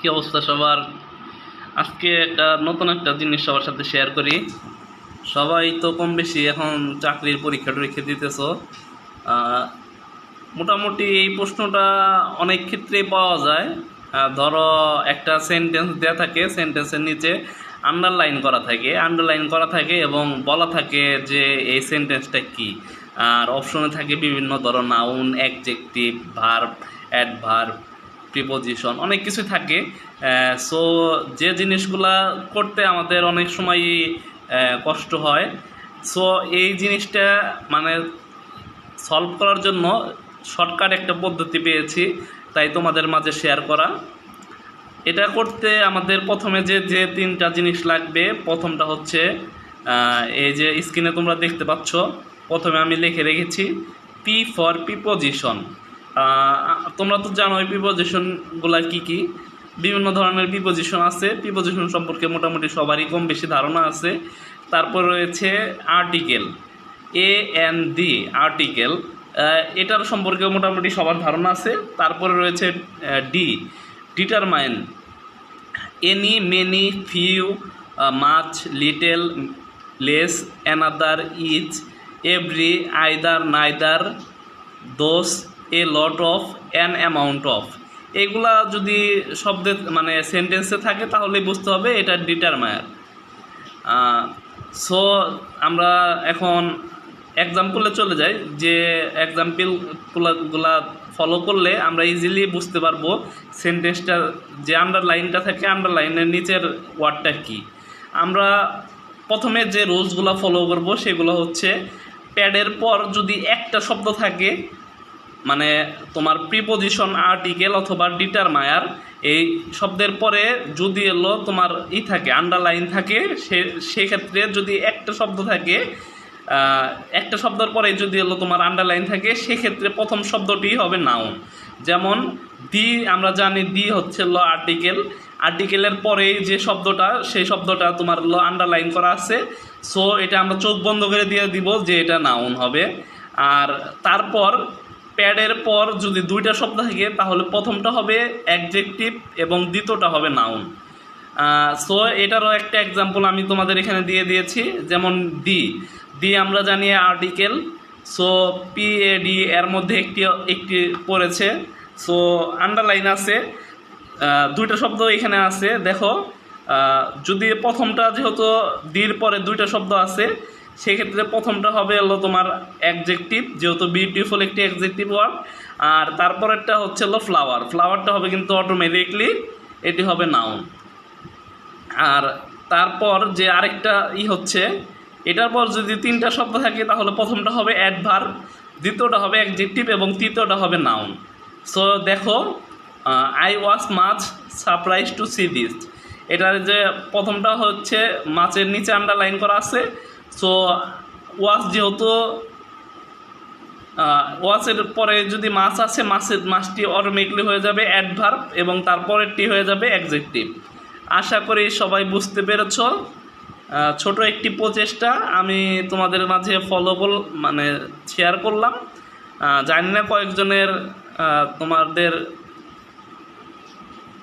কি অবস্থা সবার? আজকে একটা নতুন একটা জিনিস সবার সাথে শেয়ার করি। সবাই তো কম বেশি এখন চাকরির পরীক্ষা টরীক্ষা দিতেছ। মোটামুটি এই প্রশ্নটা অনেক ক্ষেত্রেই পাওয়া যায়। ধরো একটা সেন্টেন্স দেওয়া থাকে সেন্টেন্সের নিচে আন্ডারলাইন করা থাকে। আন্ডারলাইন করা থাকে এবং বলা থাকে যে এই সেন্টেন্সটা কি। আর অপশনে থাকে বিভিন্ন ধরো noun adjective verb adverb preposition অনেক কিছু থাকে। সো যে জিনিসগুলা করতে আমাদের অনেক সময় কষ্ট হয়। সো এই জিনিসটা মানে সলভ করার জন্য শর্টকাট একটা পদ্ধতি পেয়েছি, তাই তোমাদের মাঝে শেয়ার করা। এটা করতে আমাদের প্রথমে যে যে তিনটা জিনিস লাগবে, প্রথমটা হচ্ছে এই যে স্ক্রিনে তোমরা দেখতে পাচ্ছ, প্রথমে আমি লিখে রেখেছি পি ফর প্রিপোজিশন তোমরা তো জানো এই প্রিপোজিশনগুলা কি কি। বিভিন্ন ধরনের প্রিপোজিশন আছে। প্রিপোজিশন সম্পর্কে মোটামুটি সবারই কম বেশি ধারণা আছে। তারপর রয়েছে article a an the article এটার সম্পর্কে মোটামুটি সবার ধারণা আছে। তারপরে রয়েছে the determine any many few much little less another each every either neither those a lot of an amount of এগুলা যদি শব্দে মানে সেন্টেন্সে থাকে তাহলে বুঝতে হবে এটা ডিটারমায়ার সো আমরা এখন এক্সাম্পলে চলে যাই। যে এক্সাম্পলগুলা ফলো করলে আমরা ইজিলি বুঝতে পারব সেন্টেন্সটা যে আন্ডারলাইনটা থাকে আন্ডারলাইনের নিচের ওয়ার্ডটা কি। আমরা প্রথমে যে রুলসগুলো ফলো করব, সেগুলো হচ্ছে প্যাডের পর যদি একটা শব্দ থাকে মানে তোমার প্রিপোজিশন আর্টিকেল অথবা ডিটারমায়ার এই শব্দের পরে যদি এলো তোমার ই থাকে আন্ডারলাইন থাকে, সে, সেক্ষেত্রে যদি একটা শব্দ থাকে একটা শব্দের পরে যদি এলো তোমার আন্ডারলাইন থাকে, সেক্ষেত্রে প্রথম শব্দটি হবে নাউন যেমন, দি, আমরা জানি দি হচ্ছে ল আর্টিকেল আর্টিকেলের পরেই যে শব্দটা, সেই শব্দটা তোমার ল আন্ডারলাইন করা আছে। সো এটা আমরা চোখ বন্ধ করে দিয়ে দিব যে এটা নাউন হবে। আর তারপর প্যাডের পর যদি দুইটা শব্দ থাকে, তাহলে প্রথমটা হবে অ্যাডজেক্টিভ এবং দ্বিতীয়টা হবে নাউন সো এটারও একটা এক্সাম্পল আমি তোমাদের এখানে দিয়ে দিয়েছি, যেমন ডি ডি আমরা জানি article so P A D এর মধ্যে একটি একটি পড়েছে সো আন্ডারলাইন আছে দুইটা শব্দ এখানে আছে, দেখো যদি প্রথমটা যেহেতু ডির পরে দুইটা শব্দ আছে সেক্ষেত্রে প্রথমটা হবে হলো তোমার অ্যাডজেক্টিভ যেহেতু বিউটিফুল একটি অ্যাডজেক্টিভ ওয়ার্ড আর তারপরেরটা হচ্ছে হলো ফ্লাওয়ার ফ্লাওয়ারটা হবে কিন্তু অটোমেটিকলি এটি হবে নাউন আর তারপর যে আরেকটা ই হচ্ছে, এটার পর যদি তিনটা শব্দ থাকে তাহলে প্রথমটা হবে অ্যাডভার দ্বিতীয়টা হবে অ্যাডজেক্টিভ এবং তৃতীয়টা হবে নাউন সো দেখো I was much surprise to see this এটার যে প্রথমটা হচ্ছে মাছের নিচে আন্ডারলাইন করা আছে সো ওয়াজ যেহেতু ওয়াচের পরে যদি মাছ আছে মাছের মাছটি অটোমেটিকলি হয়ে যাবে অ্যাডভার্ব এবং তারপরেরটি হয়ে যাবে অ্যাডজেক্টিভ আশা করি সবাই বুঝতে পেরেছ। ছোট একটি প্রচেষ্টা আমি তোমাদের মাঝে ফলো মানে শেয়ার করলাম। জানি না কয়েকজনের তোমাদের